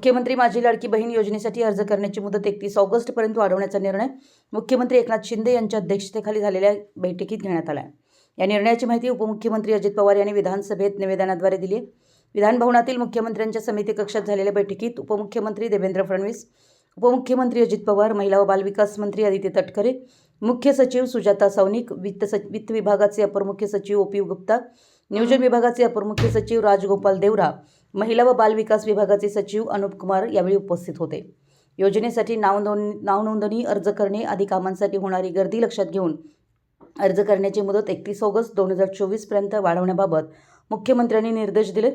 मुख्यमंत्री माझी लाडकी बहीण योजनेसाठी अर्ज करण्याची मुदत एकतीस ऑगस्टपर्यंत वाढवण्याचा निर्णय मुख्यमंत्री एकनाथ शिंदे यांच्या अध्यक्षतेखाली झालेल्या बैठकीत घेण्यात आला या निर्णयाची माहिती उपमुख्यमंत्री अजित पवार यांनी विधानसभेत निवेदनाद्वारे दिली आहे. विधानभवनातील मुख्यमंत्र्यांच्या समिती कक्षात झालेल्या बैठकीत उपमुख्यमंत्री देवेंद्र फडणवीस उपमुख्यमंत्री अजित पवार महिला व बालविकास मंत्री आदित्य तटकरे मुख्य सचिव सुजाता सौनिक वित्त सच वित्त विभागाचे अपर मुख्य सचिव ओ पी गुप्ता नियोजन विभागाचे अपर मुख्य सचिव राजगोपाल देवरा महिला व बालविकास विभागाचे सचिव अनुप कुमार यावेळी उपस्थित होते. योजनेसाठी नावनोंद नावनोंदणी अर्ज करणे आदी कामांसाठी होणारी गर्दी लक्षात घेऊन अर्ज करण्याची मुदत एकतीस ऑगस्ट दोन हजार चोवीसपर्यंत वाढवण्याबाबत मुख्यमंत्र्यांनी निर्देश दिले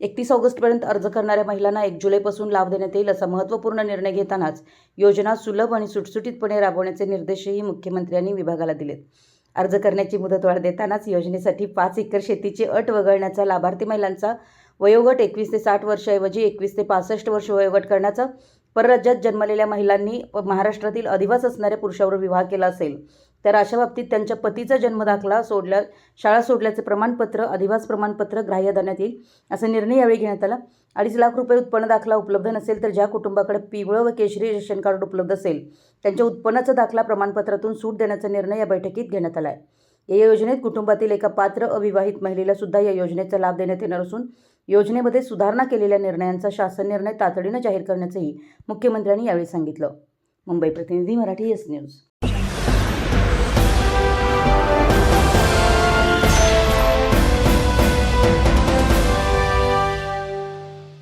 एकतीस ऑगस्टपर्यंत अर्ज करणाऱ्या महिलांना एक जुलैपासून लाभ देण्यात येईल असा महत्त्वपूर्ण निर्णय घेतानाच योजना सुलभ आणि सुटसुटीतपणे राबवण्याचे निर्देशही मुख्यमंत्र्यांनी विभागाला दिलेत. अर्ज करण्याची मुदतवाढ देतानाच योजनेसाठी पाच एकर शेतीची अट वगळण्याचा लाभार्थी महिलांचा वयोगट एकवीस ते साठ वर्षाऐवजी एकवीस ते पासष्ट वर्ष वयोगट करण्याचा परराज्यात जन्मलेल्या महिलांनी महाराष्ट्रातील अधिवास असणाऱ्या पुरुषावर विवाह केला असेल. तर अशा बाबतीत त्यांच्या पतीचा जन्मदाखला सोडल्या शाळा सोडल्याचे प्रमाणपत्र अधिवास प्रमाणपत्र ग्राह्य देण्यात येईल असा निर्णय यावेळी घेण्यात आला. अडीच लाख रुपये उत्पन्न दाखला उपलब्ध नसेल तर ज्या कुटुंबाकडे पिवळं व केशरी रेशन कार्ड उपलब्ध असेल त्यांच्या उत्पन्नाचा दाखला प्रमाणपत्रातून सूट देण्याचा निर्णय या बैठकीत घेण्यात आला आहे या योजनेत कुटुंबातील एका पात्र अविवाहित महिलेला सुद्धा या योजनेचा लाभ देण्यात येणार असून योजनेमध्ये सुधारणा केलेल्या निर्णयांचा शासन निर्णय तातडीनं जाहीर करण्याचंही मुख्यमंत्र्यांनी यावेळी सांगितलं. मुंबई प्रतिनिधी मराठी एस न्यूज.